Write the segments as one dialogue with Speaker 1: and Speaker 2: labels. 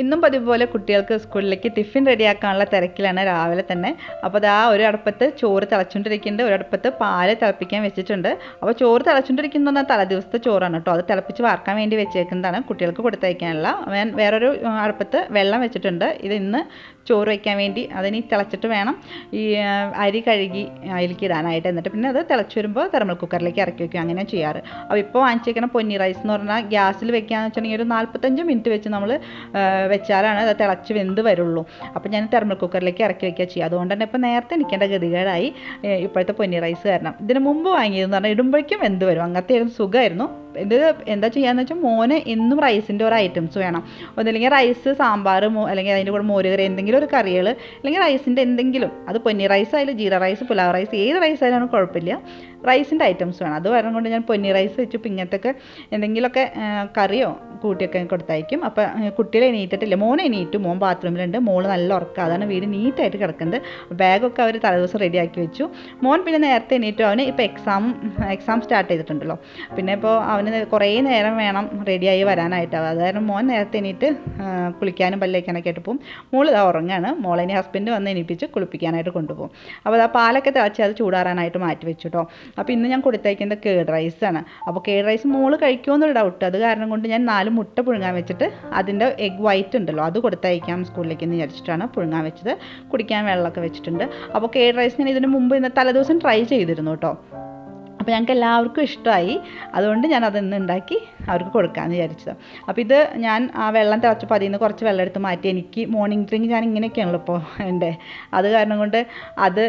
Speaker 1: ഇന്നും പതിവ് പോലെ കുട്ടികൾക്ക് സ്കൂളിലേക്ക് ടിഫിൻ റെഡിയാക്കാനുള്ള തിരക്കിലാണ് രാവിലെ തന്നെ. അപ്പോൾ അത് ആ ഒരു അടുപ്പത്ത് ചോറ് തിളച്ചുകൊണ്ടിരിക്കുന്നുണ്ട് ഒരു പാൽ തിളപ്പിക്കാൻ വെച്ചിട്ടുണ്ട്. അപ്പോൾ ചോറ് തിളച്ചുകൊണ്ടിരിക്കുന്നത് പറഞ്ഞാൽ തലേദിവസത്തെ ചോറാണ് കേട്ടോ. അത് തിളപ്പിച്ച് വാർക്കാൻ വേണ്ടി വെച്ചേക്കുന്നതാണ് കുട്ടികൾക്ക് കൊടുത്തയക്കാനുള്ള. ഞാൻ വേറൊരു അടുപ്പത്ത് വെള്ളം വെച്ചിട്ടുണ്ട്. ഇത് ഇന്ന് ചോറ് വയ്ക്കാൻ വേണ്ടി അതിനി തിളച്ചിട്ട് വേണം. ഈ അരി കഴുകി അതിലേക്ക് ഇടാനായിട്ട്. എന്നിട്ട് പിന്നെ അത് തിളച്ച് വരുമ്പോൾ തെർമൽ കുക്കറിലേക്ക് ഇറക്കി വയ്ക്കും. അങ്ങനെ ചെയ്യാറ്. അപ്പോൾ ഇപ്പോൾ വാങ്ങിച്ചേക്കുന്ന പൊന്നി റൈസ് എന്ന് പറഞ്ഞാൽ ഗ്യാസിൽ വെക്കുകയെന്ന് വെച്ചിട്ടുണ്ടെങ്കിൽ ഒരു നാൽപ്പത്തഞ്ച് മിനിറ്റ് വെച്ച് നമ്മൾ വെച്ചാലാണ് അത് തിളച്ച് വെന്ത് വരുള്ളൂ. അപ്പോൾ ഞാൻ തെർമൽ കുക്കറിലേക്ക് ഇറക്കി വയ്ക്കുക ചെയ്യുക. അതുകൊണ്ട് തന്നെ ഇപ്പോൾ നേരത്തെ എനിക്കേണ്ട ഗതികേടായി ഇപ്പോഴത്തെ പൊന്നി റൈസ് കാരണം. ഇതിന് മുമ്പ് വാങ്ങിയതെന്ന് പറഞ്ഞാൽ ഇടുമ്പോഴേക്കും വെന്ത് വരും. അങ്ങനത്തെ ഒരു സുഖമായിരുന്നു. ഇത് എന്താ ചെയ്യാന്ന് വെച്ചാൽ മോന് എന്നും റൈസിന്റെ ഒരു ഐറ്റംസ് വേണം. ഒന്നില്ലെങ്കിൽ റൈസ് സാമ്പാർ മോ- അല്ലെങ്കിൽ അതിന്റെ കൂടെ മോര് കറി എന്തെങ്കിലും ഒരു കറികൾ അല്ലെങ്കിൽ റൈസിന്റെ എന്തെങ്കിലും. അത് പൊന്നി റൈസ് ആയാലും ജീര റൈസ് പുലാവ് റൈസ് ഏത് റൈസ് ആയാലും കുഴപ്പമില്ല. റൈസിന്റെ ഐറ്റംസ് വേണം. അത് വരണം കൊണ്ട് ഞാൻ പൊന്നി റൈസ് വെച്ച് ഇപ്പം ഇങ്ങനത്തെയൊക്കെ എന്തെങ്കിലുമൊക്കെ കറിയോ കൂട്ടിയൊക്കെ കൊടുത്തയക്കും. അപ്പോൾ കുട്ടികളെ എണീറ്റിട്ടില്ല. മോനെ എണീറ്റു. മോൻ ബാത്റൂമിലുണ്ട്. മോൾ നല്ല ഉറക്കം. അതാണ് വീട് നീറ്റായിട്ട് കിടക്കുന്നത്. ബാഗൊക്കെ അവർ തലേദിവസം റെഡിയാക്കി വെച്ചു. മോൻ പിന്നെ നേരത്തെ എണീറ്റു. അവന് ഇപ്പോൾ എക്സാം എക്സാം സ്റ്റാർട്ട് ചെയ്തിട്ടുണ്ടല്ലോ. പിന്നെ ഇപ്പോൾ അവന് കുറേ നേരം വേണം റെഡിയായി വരാനായിട്ട്. അത് കാരണം മോൻ നേരത്തെ എണീറ്റ് കുളിക്കാനും പല്ലേക്കാനൊക്കെ ആയിട്ട് പോകും മോൾ ഇതാ ഉറങ്ങാണ്. മോളെ ഹസ്ബൻഡ് വന്ന് എണീപ്പിച്ച് കുളിപ്പിക്കാനായിട്ട് കൊണ്ടുപോകും അപ്പോൾ ആ പാലൊക്കെ തിളച്ച് അത് ചൂടാറാനായിട്ട് മാറ്റി വെച്ചു കേട്ടോ അപ്പോൾ ഇന്ന് ഞാൻ കൊടുത്തേക്കുന്നത് കേഡ് റൈസാണ് അപ്പോൾ കേഡ് റൈസ് മോൾ കഴിക്കുമെന്നൊരു ഡൗട്ട് അത് കാരണം കൊണ്ട് ഞാൻ നാല് മുട്ട പുഴുങ്ങാൻ വെച്ചിട്ട് അതിന്റെ എഗ് വൈറ്റ് ഉണ്ടല്ലോ അത് കൊടുത്തയക്കാം സ്കൂളിലേക്ക് എന്ന് വിചാരിച്ചിട്ടാണ് പുഴുങ്ങാൻ വെച്ചത്. കുടിക്കാൻ വെള്ളമൊക്കെ വെച്ചിട്ടുണ്ട്. അപ്പോൾ കേഡ് റൈസ് ഞാൻ ഇതിന് മുമ്പ് ഇന്ന് തലേദിവസം ട്രൈ ചെയ്തിരുന്നു കേട്ടോ അപ്പോൾ ഞങ്ങൾക്ക് എല്ലാവർക്കും ഇഷ്ടമായി. അതുകൊണ്ട് ഞാൻ അതൊന്ന് ഉണ്ടാക്കി അവർക്ക് കൊടുക്കാമെന്ന് വിചാരിച്ചത്. അപ്പോൾ ഇത് ഞാൻ ആ വെള്ളം തിളച്ചപ്പോൾ അതിൽ നിന്ന് കുറച്ച് വെള്ളം എടുത്ത് മാറ്റി. എനിക്ക് മോർണിംഗ് ഡ്രിങ്ക് ഞാൻ ഇങ്ങനെയൊക്കെയാണല്ലോ ഇപ്പോൾ എന്റെ അത് കാരണം കൊണ്ട് അത്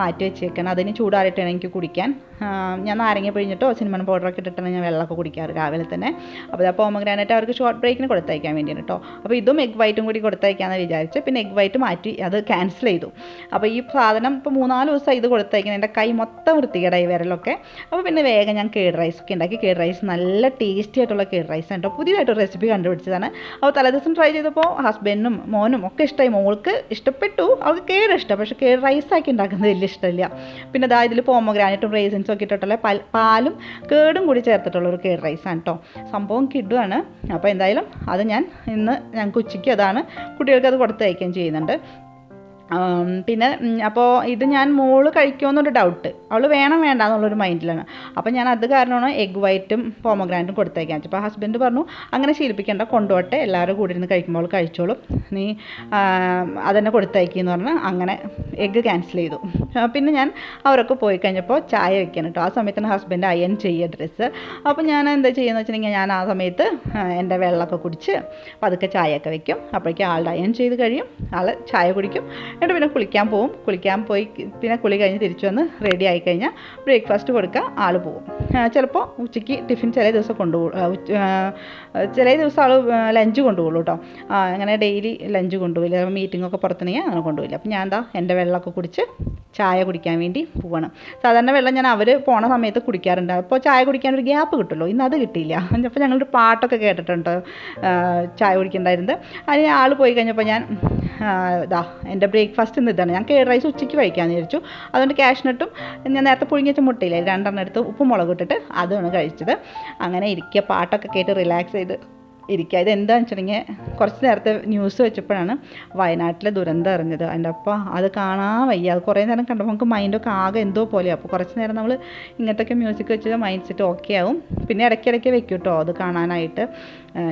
Speaker 1: മാറ്റി വെച്ചേക്കണം. അതിന് ചൂടാറിയിട്ടാണ് എനിക്ക് കുടിക്കാൻ. ഞാൻ നാരങ്ങ പിഴിഞ്ഞിട്ടോ സിനിമൺ പൗഡറൊക്കെ ഇട്ടിട്ടാണ് ഞാൻ വെള്ളമൊക്കെ കുടിക്കാറ് രാവിലെ തന്നെ. അപ്പോൾ ആ പോമഗ്രാനൈറ്റ് അവർക്ക് ഷോർട്ട് ബ്രേക്കിന് കൊടുത്തയക്കാൻ വേണ്ടിയാണ് കേട്ടോ അപ്പോൾ ഇതും എഗ് വൈറ്റും കൂടി കൊടുത്തയക്കാമെന്ന് വിചാരിച്ച് പിന്നെ എഗ് വൈറ്റ് മാറ്റി അത് ക്യാൻസൽ ചെയ്തു. അപ്പോൾ ഈ സാധനം ഇപ്പോൾ മൂന്നാൽ ദിവസം ഇത് കൊടുത്തയക്കുന്നത്. എന്റെ കൈ മൊത്തം വൃത്തികേടായി വിരലൊക്കെ. അപ്പോൾ പിന്നെ വേഗം ഞാൻ കേഡ് റൈസ് ഒക്കെ ഉണ്ടാക്കി. കേഡ് റൈസ് നല്ല ടേസ്റ്റി ആയിട്ടുള്ള കേഡ് റൈസ് ആണ് പുതിയതായിട്ട് ഒരു റെസിപ്പി കണ്ടുപിടിച്ചതാണ്. അപ്പോൾ തലേദിവസം ട്രൈ ചെയ്തപ്പോൾ ഹസ്ബൻഡും മോനും ഒക്കെ ഇഷ്ടമായി മോൾക്ക് ഇഷ്ടപ്പെട്ടു. അവൾക്ക് കേട് ഇഷ്ടം. പക്ഷേ കേട് റൈസ് ആക്കി ഉണ്ടാക്കുന്നത് വലിയ ഇഷ്ടമില്ല. പിന്നെ അതായത് ഇതിൽ പോമഗ്രാനൈറ്റും റേസിൻസും ഒക്കെ ഇട്ടിട്ടുള്ള പാലും കേടും കൂടി ചേർത്തിട്ടുള്ള ഒരു കേഡ് റൈസാണ് കേട്ടോ സംഭവം കിഡുവാണ് അപ്പോൾ എന്തായാലും അത് ഞാൻ ഇന്ന് ഞങ്ങൾക്ക് ഉച്ചയ്ക്ക് അതാണ് കുട്ടികൾക്ക് അത് കൊടുത്തയക്കുകയും ചെയ്യുന്നുണ്ട്. പിന്നെ അപ്പോൾ ഇത് ഞാൻ മോൾ കഴിക്കുമെന്നൊരു ഡൗട്ട് അവൾ വേണം വേണ്ട എന്നുള്ളൊരു മൈൻഡിലാണ് അപ്പോൾ ഞാൻ അത് കാരണമാണ് എഗ് വൈറ്റും പോമഗ്രാന്റും കൊടുത്തേക്കാൻ അപ്പോൾ ഹസ്ബൻഡ് പറഞ്ഞു അങ്ങനെ ശീലിപ്പിക്കേണ്ട കൊണ്ടുപോട്ടെ. എല്ലാവരും കൂടി ഇരുന്ന് കഴിക്കുമ്പോൾ കഴിച്ചോളും. നീ അതന്നെ കൊടുത്തയക്കിയെന്ന് പറഞ്ഞ് അങ്ങനെ എഗ്ഗ് ക്യാൻസൽ ചെയ്തു. പിന്നെ ഞാൻ അവരൊക്കെ പോയി കഴിഞ്ഞപ്പോൾ ചായ വയ്ക്കാൻ കേട്ടോ. ആ സമയത്താണ് ഹസ്ബൻഡ് അയൺ ചെയ്യുക ഡ്രസ്സ് അപ്പോൾ ഞാൻ എന്താ ചെയ്യുന്നത് വെച്ചിട്ടുണ്ടെങ്കിൽ ഞാൻ ആ സമയത്ത് എന്റെ വെള്ളമൊക്കെ കുടിച്ച് പതുക്കെ ചായയൊക്കെ വെക്കും. അപ്പോഴേക്കും ആളുടെ അയൺ ചെയ്ത് കഴിയും. ആൾ ചായ കുടിക്കും. എന്നിട്ട് പിന്നെ കുളിക്കാൻ പോവും. കുളിക്കാൻ പോയി പിന്നെ കുളി കഴിഞ്ഞ് തിരിച്ചു വന്ന് റെഡി ആയി കഴിഞ്ഞാൽ ബ്രേക്ക്ഫാസ്റ്റ് കൊടുക്കുക ആൾ പോവും ചിലപ്പോൾ ഉച്ചയ്ക്ക് ടിഫിൻ ചില ദിവസം കൊണ്ടുപോകും ചില ദിവസം ആൾ ലഞ്ച് കൊണ്ടുപോകുള്ളൂ കേട്ടോ അങ്ങനെ ഡെയിലി ലഞ്ച് കൊണ്ടുപോയില്ല മീറ്റിംഗ് ഒക്കെ പുറത്തുണ്ടെങ്കിൽ അങ്ങനെ കൊണ്ടുപോയില്ല അപ്പം ഞാൻ എന്താ എന്റെ വെള്ളമൊക്കെ കുടിച്ച് ചായ കുടിക്കാൻ വേണ്ടി പോവാണ്. സാധാരണ വെള്ളം ഞാൻ അവർ പോണ സമയത്ത് കുടിക്കാറുണ്ട്. അപ്പോൾ ചായ കുടിക്കാൻ ഒരു ഗ്യാപ്പ് കിട്ടുമല്ലോ. ഇന്ന് അത് കിട്ടിയില്ല. അപ്പോൾ ഞങ്ങളൊരു പാട്ടൊക്കെ കേട്ടിട്ടുണ്ട്. ചായ കുടിക്കണ്ടായിരുന്നത് അതിന് ആൾ പോയി കഴിഞ്ഞപ്പോൾ ഞാൻ ഇതാ എന്റെ ബ്രേക്ക്ഫാസ്റ്റ് ഇന്ന് ഞാൻ കേഡ് റൈസ് ഉച്ചയ്ക്ക് കഴിക്കാമെന്ന് വിചാരിച്ചു. അതുകൊണ്ട് കാഷ്നട്ടും ഞാൻ നേരത്തെ പുഴുങ്ങി വെച്ച മുട്ടയില്ലേ രണ്ടെണ്ണം എടുത്ത് ഉപ്പും മുളക് ഇട്ടിട്ട് അതുമാണ് കഴിച്ചത്. അങ്ങനെ ഇരിക്കുക പാട്ടൊക്കെ കേട്ട് റിലാക്സ് ചെയ്ത് ഇരിക്കുക ഇത് എന്താണെന്ന് വെച്ചിട്ടുണ്ടെങ്കിൽ കുറച്ച് നേരത്തെ ന്യൂസ് വെച്ചപ്പോഴാണ് വയനാട്ടിലെ ദുരന്തം അറിഞ്ഞത്. അതിന്റെ അപ്പം അത് കാണാൻ വയ്യ. അത് കുറേ നേരം കണ്ടപ്പോൾ നമുക്ക് മൈൻഡൊക്കെ ആകെ എന്തോ പോലെയാണ് അപ്പോൾ കുറച്ച് നേരം നമ്മൾ ഇങ്ങനത്തെയൊക്കെ മ്യൂസിക് വെച്ചാൽ മൈൻഡ് സെറ്റ് ഓക്കെ ആവും. പിന്നെ ഇടയ്ക്കിടയ്ക്ക് വെക്കും കേട്ടോ. അത് കാണാനായിട്ട്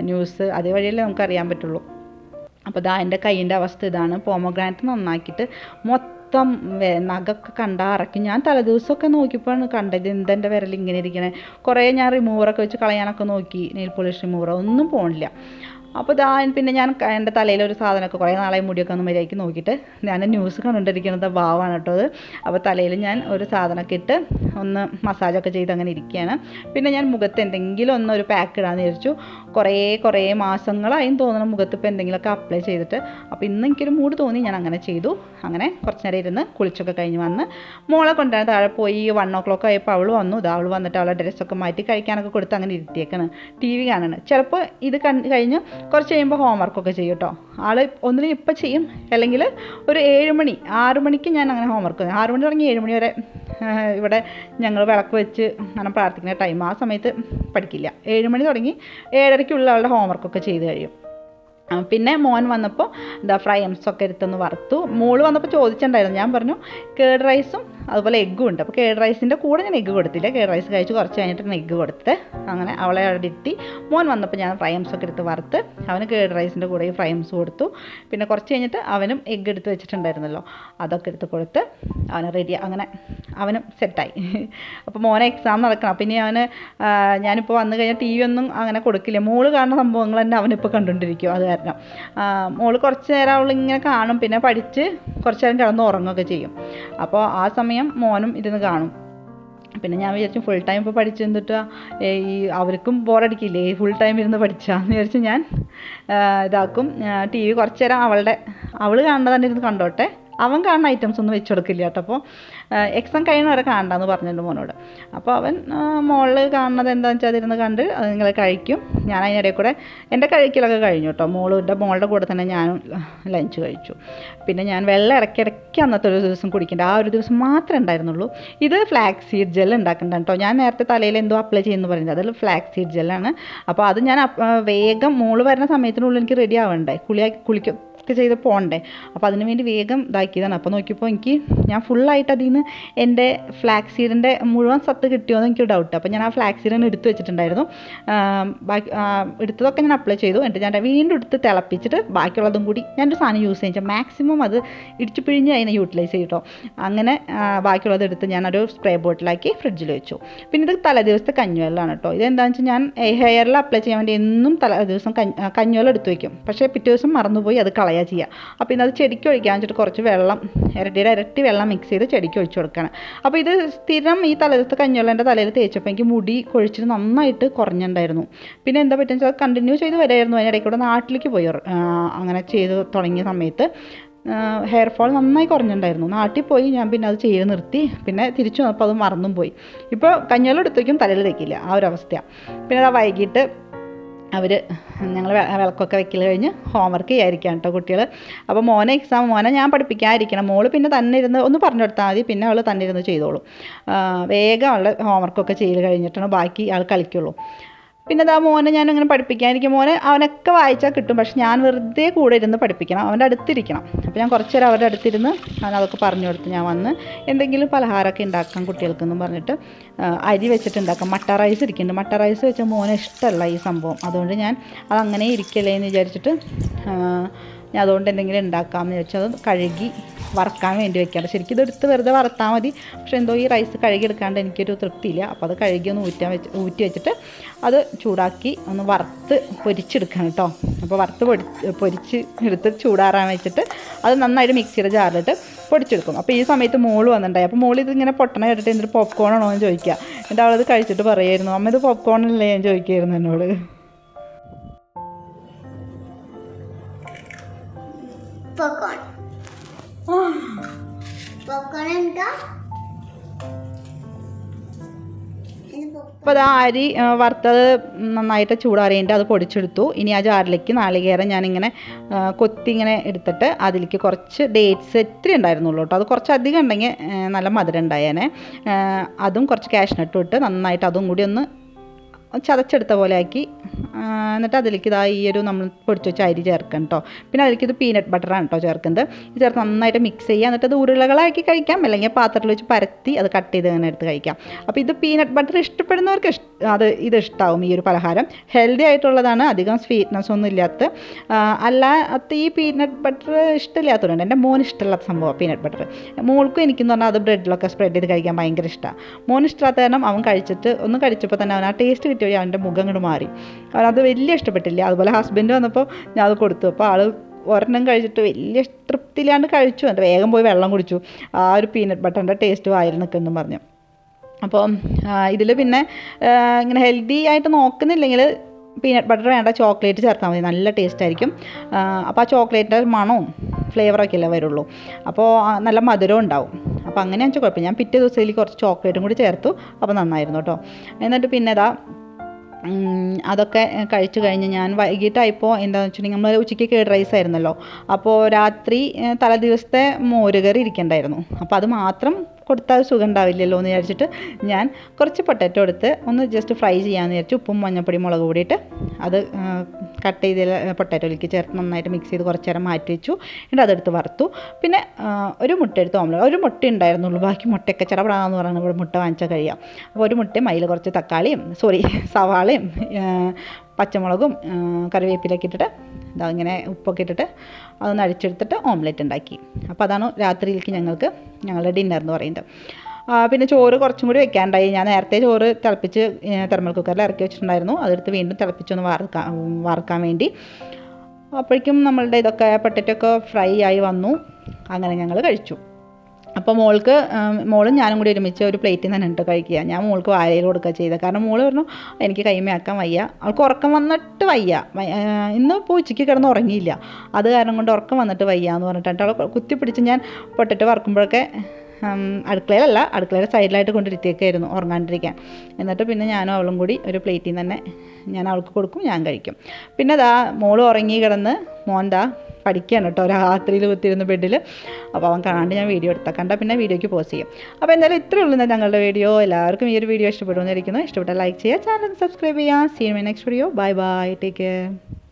Speaker 1: ന്യൂസ് അതേ വഴിയല്ലേ നമുക്ക് അറിയാൻ പറ്റുള്ളൂ. അപ്പോൾ ഇതാ എന്റെ കൈയിന്റെ അവസ്ഥ ഇതാണ്. പോമഗ്രാനറ്റ് നന്നാക്കിയിട്ട് മൊത്തം നഗ നഖമൊക്കെ കണ്ടാൽ അറക്കും ഞാൻ തലേദിവസമൊക്കെ നോക്കിയപ്പോഴാണ് കണ്ടത് എന്തെന്റെ വിരൽ ഇങ്ങനെ ഇരിക്കണേ. കുറേ ഞാൻ റിമൂവറൊക്കെ വെച്ച് കളയാനൊക്കെ നോക്കി നെയിൽ പോളിഷ് റിമൂവർ ഒന്നും പോണില്ല. അപ്പോൾ ഇതാ പിന്നെ ഞാൻ എന്റെ തലയിൽ ഒരു സാധനമൊക്കെ കുറേ നാളായി മുടിയൊക്കെ ഒന്ന് മര്യാദയ്ക്ക് നോക്കിയിട്ട് ഞാൻ ന്യൂസ് കണ്ടുകൊണ്ടിരിക്കുന്നത് ഭാവമാണ് കേട്ടോ അത്. അപ്പോൾ തലയിൽ ഞാൻ ഒരു സാധനമൊക്കെ ഇട്ട് ഒന്ന് മസാജൊക്കെ ചെയ്ത് അങ്ങനെ ഇരിക്കുകയാണ്. പിന്നെ ഞാൻ മുഖത്ത് എന്തെങ്കിലും ഒന്ന് ഒരു പാക്ക് ഇടാമെന്ന് വിചാരിച്ചു. കുറേ കുറേ മാസങ്ങളായും തോന്നണം മുഖത്ത് ഇപ്പോൾ എന്തെങ്കിലുമൊക്കെ അപ്ലൈ ചെയ്തിട്ട്. അപ്പോൾ ഇന്ന് എനിക്കൊരു മൂഡ് തോന്നി ഞാൻ അങ്ങനെ ചെയ്തു. അങ്ങനെ കുറച്ച് നേരം ഇരുന്ന് കുളിച്ചൊക്കെ കഴിഞ്ഞ് വന്ന് മോളെ കൊണ്ടുവരാൻ താഴെ പോയി വൺ ഓ ക്ലോക്ക് ആയപ്പോൾ അവൾ വന്നു. ഇത് അവൾ വന്നിട്ട് അവളെ ഡ്രസ്സൊക്കെ മാറ്റി കഴിക്കാനൊക്കെ കൊടുത്ത് അങ്ങനെ ഇരുത്തിയേക്കാണ്. T V കാണാണ്. ചിലപ്പോൾ ഇത് കഴിഞ്ഞ് കുറച്ച് കഴിയുമ്പോൾ ഹോംവർക്കൊക്കെ ചെയ്യും കേട്ടോ ആൾ ഒന്നിനും ഇപ്പം ചെയ്യും. അല്ലെങ്കിൽ ഒരു ഏഴ് മണി ആറ് മണിക്ക് ഞാൻ അങ്ങനെ ഹോംവർക്ക് ആറ് മണി തുടങ്ങി ഏഴ് മണി വരെ ഇവിടെ ഞങ്ങൾ വിളക്ക് വെച്ച് അങ്ങനെ പ്രാർത്ഥിക്കുന്ന ടൈം ആ സമയത്ത് പഠിക്കില്ല. ഏഴ് മണി തുടങ്ങി ഏഴരയ്ക്കുള്ള ആളുടെ ഹോംവർക്കൊക്കെ ചെയ്ത് കഴിയും. പിന്നെ മോൻ വന്നപ്പോൾ എന്താ ഫ്രൈംസ് ഒക്കെ എടുത്തൊന്ന് വറുത്തു. മോൾ വന്നപ്പോൾ ചോദിച്ചിട്ടുണ്ടായിരുന്നു. ഞാൻ പറഞ്ഞു കേഡ് റൈസും അതുപോലെ എഗ്ഗും ഉണ്ട്. അപ്പോൾ കേഡ് റൈസിന്റെ കൂടെ ഞാൻ എഗ്ഗ് കൊടുത്തില്ല. കേഡ് റൈസ് കഴിച്ച് കുറച്ച് കഴിഞ്ഞിട്ടാണ് എഗ്ഗ് കൊടുത്ത് അങ്ങനെ അവളെ അവിടെ ഇരുത്തി. മോൻ വന്നപ്പോൾ ഞാൻ ഫ്രൈംസ് ഒക്കെ എടുത്ത് വറുത്ത് അവന് കേഡ് റൈസിന്റെ കൂടെ ഈ ഫ്രൈ എംസ് കൊടുത്തു. പിന്നെ കുറച്ച് കഴിഞ്ഞിട്ട് അവനും എഗ്ഗ് എടുത്ത് വെച്ചിട്ടുണ്ടായിരുന്നല്ലോ അതൊക്കെ എടുത്ത് കൊടുത്ത് അവനെ റെഡി അങ്ങനെ അവനും സെറ്റായി അപ്പോൾ മോനെ എക്സാം നടക്കണം. പിന്നെ അവന് ഞാനിപ്പോൾ വന്നു കഴിഞ്ഞാൽ ടി വി ഒന്നും അങ്ങനെ കൊടുക്കില്ല. മോൾ കാണുന്ന സംഭവങ്ങൾ തന്നെ അവനിപ്പോൾ കണ്ടുകൊണ്ടിരിക്കും. അത് കാരണം. മോൾ കുറച്ച് നേരം അവൾ ഇങ്ങനെ കാണും. പിന്നെ പഠിച്ച് കുറച്ച് നേരം കിടന്ന് ഉറങ്ങുകയൊക്കെ ചെയ്യും. അപ്പോൾ ആ സമയം മോനും ഇരുന്ന് കാണും. പിന്നെ ഞാൻ വിചാരിച്ചു ഫുൾ ടൈം ഇപ്പോൾ പഠിച്ചു ഈ അവർക്കും ബോറടിക്കില്ലേ ഫുൾ ടൈം ഇരുന്ന് പഠിച്ചാന്ന് വിചാരിച്ച് ഞാൻ ഇതാക്കും. ടി വി കുറച്ച് നേരം അവളുടെ അവൾ കാണുന്നത് തന്നെ ഇരുന്ന് കണ്ടോട്ടെ. അവൻ കാണുന്ന ഐറ്റംസ് ഒന്നും വെച്ച് കൊടുക്കില്ല കേട്ടോ. അപ്പോൾ എക്സാം കഴിയുന്ന വരെ കാണണ്ടെന്ന് പറഞ്ഞിട്ടുണ്ട് മോനോട്. അപ്പോൾ അവൻ മോളിൽ കാണുന്നത് എന്താണെന്ന് വെച്ചാൽ അതിരുന്ന് കണ്ട് നിങ്ങൾ കഴിക്കും. ഞാൻ അതിനിടയിൽ കൂടെ എന്റെ കഴിക്കലൊക്കെ കഴിഞ്ഞു കേട്ടോ. മോളുടെ മോളുടെ കൂടെ തന്നെ ഞാനും ലഞ്ച് കഴിച്ചു. പിന്നെ ഞാൻ വെള്ളം ഇടയ്ക്കിടയ്ക്ക് അന്നത്തെ ഒരു ദിവസം കുടിക്കേണ്ട. ആ ഒരു ദിവസം മാത്രമേ ഉണ്ടായിരുന്നുള്ളൂ. ഇത് ഫ്ലാക്സ് സീഡ് ജെൽ ഉണ്ടാക്കേണ്ട കേട്ടോ. ഞാൻ നേരത്തെ തലയിൽ എന്തോ അപ്ലൈ ചെയ്യുന്നു പറയുന്നത് അതിൽ ഫ്ലാക്സ് സീഡ് ജെല്ലാണ് അപ്പോൾ അത് ഞാൻ വേഗം മോൾ വരുന്ന സമയത്തിനുള്ളിൽ എനിക്ക് റെഡി ആവണ്ടേ? കുളിയാക്കി കുളിക്കും. ഒക്കെ ചെയ്ത് പോകണ്ടേ. അപ്പോൾ അതിന് വേണ്ടി വേഗം ഇതാക്കിയതാണ്. അപ്പോൾ നോക്കിയപ്പോൾ എനിക്ക് ഞാൻ ഫുള്ളായിട്ട് അതിൽ നിന്ന് എന്റെ ഫ്ലാക്സ് സീഡിന്റെ മുഴുവൻ സത്ത് കിട്ടിയോന്ന് എനിക്ക് ഡൗട്ട് അപ്പോൾ ഞാൻ ആ ഫ്ലാക്സ് സീഡിന് എടുത്ത് വെച്ചിട്ടുണ്ടായിരുന്നു. ബാക്കി എടുത്തതൊക്കെ ഞാൻ അപ്ലൈ ചെയ്തു. എന്നിട്ട് ഞാൻ വീണ്ടും എടുത്ത് തിളപ്പിച്ചിട്ട് ബാക്കിയുള്ളതും കൂടി ഞാനൊരു സാധനം യൂസ് ചെയ്യാൻ മാക്സിമം അത് ഇടിച്ചു പിഴിഞ്ഞ് അതിനെ യൂട്ടിലൈസ് ചെയ്തിട്ടോ അങ്ങനെ ബാക്കിയുള്ളത് എടുത്ത് ഞാനൊരു സ്പ്രേ ബോട്ടിലാക്കി ഫ്രിഡ്ജിൽ വെച്ചു. പിന്നെ ഇത് തലേദിവസത്തെ കഞ്ഞുവെള്ളമാണ് കേട്ടോ ഇതെന്താണെന്ന് വെച്ചാൽ ഞാൻ ഹെയറിൽ അപ്ലൈ ചെയ്യാൻ വേണ്ടി എന്നും തലേ ദിവസം കഞ്ഞുവെള്ളം എടുത്ത് വയ്ക്കും പക്ഷേ പിറ്റേ ദിവസം മറന്നുപോയി. അത് കളയുക ചെയ്യുക അപ്പോൾ ഇന്നത് ചെടിക്ക് ഒഴിക്കാൻ വെച്ചിട്ട് കുറച്ച് വെള്ളം ഇരട്ടിയുടെ ഇരട്ടി വെള്ളം മിക്സ് ചെയ്ത് ചെടിക്ക് ഒഴിച്ചു കൊടുക്കണം. അപ്പോൾ ഇത് സ്ഥിരം ഈ തലേദിവസത്തെ കഞ്ഞുവെള്ളന്റെ തലയിൽ തേച്ചപ്പോൾ എനിക്ക് മുടി കൊഴിച്ചിട്ട് നന്നായിട്ട് കുറഞ്ഞിട്ടുണ്ടായിരുന്നു. പിന്നെ എന്താ പറ്റുക വെച്ചാൽ കണ്ടിന്യൂ ചെയ്ത് വരായിരുന്നു. അതിനിടയ്ക്ക് കൂടെ നാട്ടിലേക്ക് പോയി അങ്ങനെ ചെയ്ത് തുടങ്ങിയ സമയത്ത് ഹെയർ ഫോൾ നന്നായി കുറഞ്ഞിട്ടുണ്ടായിരുന്നു. നാട്ടിൽ പോയി ഞാൻ പിന്നെ അത് ചെയ്ത് നിർത്തി. പിന്നെ തിരിച്ചു വന്നപ്പോൾ അത് മറന്നും പോയി. ഇപ്പോൾ കഞ്ഞോളം എടുത്തേക്കും തലയിൽ തേക്കില്ല. ആ ഒരു അവസ്ഥയാണ് പിന്നെ അത് വൈകിട്ട് അവർ ഞങ്ങൾ വിളക്കൊക്കെ വെക്കൽ കഴിഞ്ഞ് ഹോംവർക്ക് ചെയ്യാതിരിക്കുകയാണ് കേട്ടോ കുട്ടികൾ അപ്പോൾ മോനെ എക്സാം മോനെ ഞാൻ പഠിപ്പിക്കാതിരിക്കണം. മോൾ പിന്നെ തന്നെ ഇരുന്ന് ഒന്ന് പറഞ്ഞു കൊടുത്താൽ മതി. പിന്നെ അവൾ തന്നെ ഇരുന്ന് ചെയ്തോളും. വേഗം അവളുടെ ഹോംവർക്കൊക്കെ ചെയ്ത് കഴിഞ്ഞിട്ടാണ് ബാക്കി ആൾ കളിക്കുള്ളൂ. പിന്നെ അതാ മോനെ ഞാൻ ഇങ്ങനെ പഠിപ്പിക്കാനിരിക്കും മോനെ അവനൊക്കെ വായിച്ചാൽ കിട്ടും. പക്ഷെ ഞാൻ വെറുതെ കൂടെ ഇരുന്ന് പഠിപ്പിക്കണം. അവന്റെ അടുത്തിരിക്കണം. അപ്പോൾ ഞാൻ കുറച്ച് നേരം അവരുടെ അടുത്തിരുന്ന് ഞാൻ അതൊക്കെ പറഞ്ഞു കൊടുത്ത് ഞാൻ വന്ന് എന്തെങ്കിലും പലഹാരമൊക്കെ ഉണ്ടാക്കാം എന്ന് പറഞ്ഞിട്ട് അരി വെച്ചിട്ട് ഉണ്ടാക്കാം. മട്ട റൈസ് ഇരിക്കുന്നുണ്ട്. മട്ട റൈസ് വെച്ചാൽ മോനെ ഇഷ്ടമല്ല ഈ സംഭവം. അതുകൊണ്ട് ഞാൻ അതങ്ങനെ ഇരിക്കല്ലേ എന്ന് വിചാരിച്ചിട്ട് ഞാൻ അതുകൊണ്ട് എന്തെങ്കിലും ഉണ്ടാക്കാമെന്ന് ചോദിച്ചാൽ അത് കഴുകി വറക്കാൻ വേണ്ടി വെക്കാറ് ശരിക്കും ഇതെടുത്ത് വെറുതെ വറുത്താൽ മതി. പക്ഷെ എന്തോ ഈ റൈസ് കഴുകി എടുക്കാണ്ട് എനിക്കൊരു തൃപ്തിയില്ല. അപ്പോൾ അത് കഴുകി ഒന്ന് ഊറ്റാൻ വെച്ച് ഊറ്റി വെച്ചിട്ട് അത് ചൂടാക്കി ഒന്ന് വറുത്ത് പൊരിച്ചെടുക്കണം കേട്ടോ. അപ്പോൾ വറുത്ത് പൊടി പൊരിച്ച് എടുത്ത് ചൂടാറാൻ വെച്ചിട്ട് അത് നന്നായിട്ട് മിക്സിയുടെ ജാറിലിട്ട് പൊടിച്ചെടുക്കും. അപ്പോൾ ഈ സമയത്ത് മോൾ വന്നിട്ടുണ്ടായി. അപ്പോൾ മോൾ ഇതിങ്ങനെ പൊട്ടണ കേട്ടിട്ട് എന്നിട്ട് പോപ്കോൺ ആണോ എന്ന് ചോദിക്കുക. എന്നിട്ട് അവളത് കഴിച്ചിട്ട് പറയായിരുന്നു അമ്മ ഇത് പോപ്കോൺ അല്ലേ? ഞാൻ ചോദിക്കായിരുന്നു എന്നോട്.
Speaker 2: എന്താ? ഇത് popcorn.
Speaker 1: അപ്പോൾ അത് അരി വറുത്തത് നന്നായിട്ട് ചൂടാറിയിട്ട് അത് പൊടിച്ചെടുത്തു. ഇനി ആ ജാറിലേക്ക് നാളികേരം ഞാനിങ്ങനെ കൊത്തി ഇങ്ങനെ എടുത്തിട്ട് അതിലേക്ക് കുറച്ച് ഡേറ്റ്സ് ഇത്തിരി ഉണ്ടായിരുന്നുള്ളൂ കേട്ടോ. അത് കുറച്ച് അധികം ഉണ്ടെങ്കിൽ നല്ല മധുരം ഉണ്ടായേനെ. അതും കുറച്ച് കാഷ്നട്ടും ഇട്ട് നന്നായിട്ട് അതും കൂടി ഒന്ന് ചതച്ചെടുത്ത പോലെ ആക്കി എന്നിട്ട് അതിലേക്ക് ഇതാ ഈ ഒരു നമ്മൾ പൊടിച്ച് വെച്ച അരി ചേർക്കണം കേട്ടോ പിന്നെ അതിലേക്ക് ഇത് പീനട്ട് ബട്ടറാണ് കേട്ടോ ചേർക്കുന്നത്. ഇത് ചേർത്ത് നന്നായിട്ട് മിക്സ് ചെയ്യുക. എന്നിട്ട് അത് ഉരുളകളാക്കി കഴിക്കാം. അല്ലെങ്കിൽ പാത്രത്തിൽ വെച്ച് പരത്തി അത് കട്ട് ചെയ്ത് അങ്ങനെ എടുത്ത് കഴിക്കാം. അപ്പോൾ ഇത് പീനട്ട് ബട്ടർ ഇഷ്ടപ്പെടുന്നവർക്ക് ഇഷ്ട അത് ഇത് ഇഷ്ടമാവും ഈ ഒരു പലഹാരം. ഹെൽത്തി ആയിട്ടുള്ളതാണ്. അധികം സ്വീറ്റ്നെസ് ഒന്നും ഇല്ലാത്ത അല്ല അല്ലാത്ത ഈ പീനട്ട് ബട്ടർ ഇഷ്ടമില്ലാത്തതുകൊണ്ട് എന്റെ മോൻ ഇഷ്ടമില്ലാത്ത സംഭവം പീനട്ട് ബട്ടർ മോൾക്കും എനിക്കെന്ന് പറഞ്ഞാൽ അത് ബ്രെഡിലൊക്കെ സ്പ്രെഡ് ചെയ്ത് കഴിക്കാൻ ഭയങ്കര ഇഷ്ടമാണ് മോൻ ഇഷ്ടമില്ലാത്ത കാരണം അവൻ കഴിച്ചിട്ട് ഒന്ന് കഴിച്ചപ്പോൾ തന്നെ അവൻ ആ ടേസ്റ്റ് കിട്ടിയ വഴി അവന്റെ മുഖം അങ്ങോട്ട് മാറി. അവനത് വലിയ ഇഷ്ടപ്പെട്ടില്ല. അതുപോലെ ഹസ്ബൻഡ് വന്നപ്പോൾ ഞാൻ അത് കൊടുത്തു. അപ്പോൾ ആൾ ഒരെണ്ണം കഴിച്ചിട്ട് വലിയ തൃപ്തിയില്ലാണ്ട് കഴിച്ചു. എന്റെ വേഗം പോയി വെള്ളം കുടിച്ചു. ആ ഒരു പീനട്ട് ബട്ടറിന്റെ ടേസ്റ്റ് വായിൽ നിൽക്കുമെന്നും പറഞ്ഞു. അപ്പോൾ ഇതിൽ പിന്നെ ഇങ്ങനെ ഹെൽത്തി ആയിട്ട് നോക്കുന്നില്ലെങ്കിൽ പീനട്ട് ബട്ടർ വേണ്ട ചോക്ലേറ്റ് ചേർത്താൽ മതി. നല്ല ടേസ്റ്റ് ആയിരിക്കും. അപ്പോൾ ആ ചോക്ലേറ്റിന്റെ മണവും ഫ്ലേവറൊക്കെ അല്ലേ വരുള്ളൂ. അപ്പോൾ നല്ല മധുരവും ഉണ്ടാവും. അപ്പോൾ അങ്ങനെ വെച്ചാൽ കുഴപ്പമില്ല. ഞാൻ പിറ്റേ ദിവസത്തിൽ കുറച്ച് ചോക്ലേറ്റും കൂടി ചേർത്തു. അപ്പോൾ നന്നായിരുന്നു കേട്ടോ എന്നിട്ട് പിന്നെ ഇതാ അതൊക്കെ കഴിച്ചു കഴിഞ്ഞ് ഞാൻ വൈകിട്ടായപ്പോൾ എന്താണെന്ന് വെച്ചിട്ടുണ്ടെങ്കിൽ നമ്മൾ ഉച്ചയ്ക്ക് കേഡ് റൈസ് ആയിരുന്നല്ലോ. അപ്പോൾ രാത്രി തലേദിവസത്തെ തലേ ദിവസത്തെ മോരുകറി ഇരിക്കണ്ടായിരുന്നു. അപ്പോൾ അത് മാത്രം കൊടുത്താൽ സുഖം ഉണ്ടാവില്ലല്ലോ എന്ന് വിചാരിച്ചിട്ട് ഞാൻ കുറച്ച് പൊട്ടറ്റോ എടുത്ത് ഒന്ന് ജസ്റ്റ് ഫ്രൈ ചെയ്യാമെന്ന് വിചാരിച്ചു ഉപ്പും മഞ്ഞപ്പൊടി മുളക് കൂടിയിട്ട് അത് കട്ട് ചെയ്ത പൊട്ടാറ്റോയിലേക്ക് ചേർത്ത് നന്നായിട്ട് മിക്സ് ചെയ്ത് കുറച്ച് നേരം മാറ്റി വെച്ചു. എന്നിട്ട് അതെടുത്ത് വറുത്തു. പിന്നെ ഒരു മുട്ട എടുത്ത് ഓംലെറ്റ്. ഒരു മുട്ട ഉണ്ടായിരുന്നുള്ളൂ. ബാക്കി മുട്ടയൊക്കെ ചടപടാന്ന് പറയുന്നത് ഇവിടെ മുട്ട വാങ്ങിച്ചാൽ കഴിയാം. അപ്പോൾ ഒരു മുട്ടയും അതിൽ കുറച്ച് തക്കാളിയും സോറി സവാളയും പച്ചമുളകും കറിവേപ്പിലൊക്കെ ഇട്ടിട്ട് ഇതാ ഇങ്ങനെ ഉപ്പൊക്കെ ഇട്ടിട്ട് അതൊന്ന് അടിച്ചെടുത്തിട്ട് ഓംലെറ്റ് ഉണ്ടാക്കി. അപ്പോൾ അതാണ് രാത്രിയിലേക്ക് ഞങ്ങൾക്ക് ഞങ്ങളുടെ ഡിന്നർ എന്ന് പറയുന്നത്. പിന്നെ ചോറ് കുറച്ചും കൂടി വെക്കാണ്ടായി ഞാൻ നേരത്തെ ചോറ് തിളപ്പിച്ച് തെർമൽ കുക്കറിൽ ഇറക്കി വെച്ചിട്ടുണ്ടായിരുന്നു. അതെടുത്ത് വീണ്ടും തിളപ്പിച്ചൊന്ന് വറുക്കാൻ വാർക്കാൻ വേണ്ടി. അപ്പോഴേക്കും നമ്മളുടെ ഇതൊക്കെ പൊട്ടറ്റോ ഒക്കെ ഫ്രൈ ആയി വന്നു. അങ്ങനെ ഞങ്ങൾ കഴിച്ചു. അപ്പോൾ മോൾക്ക് മോളും ഞാനും കൂടി ഒരുമിച്ച് ഒരു പ്ലേറ്റിൽ തന്നെ ഇട്ട് കഴിക്കുക. ഞാൻ മോൾക്ക് വാരയിൽ കൊടുക്കുക ചെയ്തത് കാരണം മോൾ പറഞ്ഞു എനിക്ക് കൈമയാക്കാൻ വയ്യ. അവൾക്ക് ഉറക്കം വന്നിട്ട് വയ്യ. ഇന്ന് ഇപ്പോൾ ഉച്ചയ്ക്ക് കിടന്ന് ഉറങ്ങിയില്ല. അത് കാരണം കൊണ്ട് ഉറക്കം വന്നിട്ട് വയ്യ എന്ന് പറഞ്ഞിട്ട് അവളെ കുത്തിപ്പിടിച്ച് ഞാൻ പൊട്ടറ്റ് വറക്കുമ്പോഴൊക്കെ അടുക്കളയിലല്ല അടുക്കളയുടെ സൈഡിലായിട്ട് കൊണ്ടിരുത്തിയൊക്കെയായിരുന്നു ഉറങ്ങാണ്ടിരിക്കാൻ. എന്നിട്ട് പിന്നെ ഞാനും അവളും കൂടി ഒരു പ്ലേറ്റിൽ നിന്ന് തന്നെ ഞാൻ അവൾക്ക് കൊടുക്കും ഞാൻ കഴിക്കും. പിന്നെ ദാ മോൾ ഉറങ്ങി കിടന്ന് മോൻ പഠിക്കുകയാണ് കേട്ടോ രാത്രിയിൽ കുത്തിരുന്ന് ബെഡിൽ അപ്പോൾ അവൻ കാണാണ്ട് ഞാൻ വീഡിയോ എടുത്താൽ കണ്ടാൽ പിന്നെ വീഡിയോയ്ക്ക് പോസ്റ്റ് ചെയ്യും. അപ്പോൾ എന്തായാലും ഇത്രയേ ഉള്ളൂ ഞങ്ങളുടെ വീഡിയോ. എല്ലാവർക്കും ഈ ഒരു വീഡിയോ ഇഷ്ടപ്പെടുമെന്നിരിക്കുന്നു ഇഷ്ടപ്പെട്ടാൽ ലൈക്ക് ചെയ്യുക ചാനൽ സബ്സ്ക്രൈബ് ചെയ്യുക. See my next video bye bye take care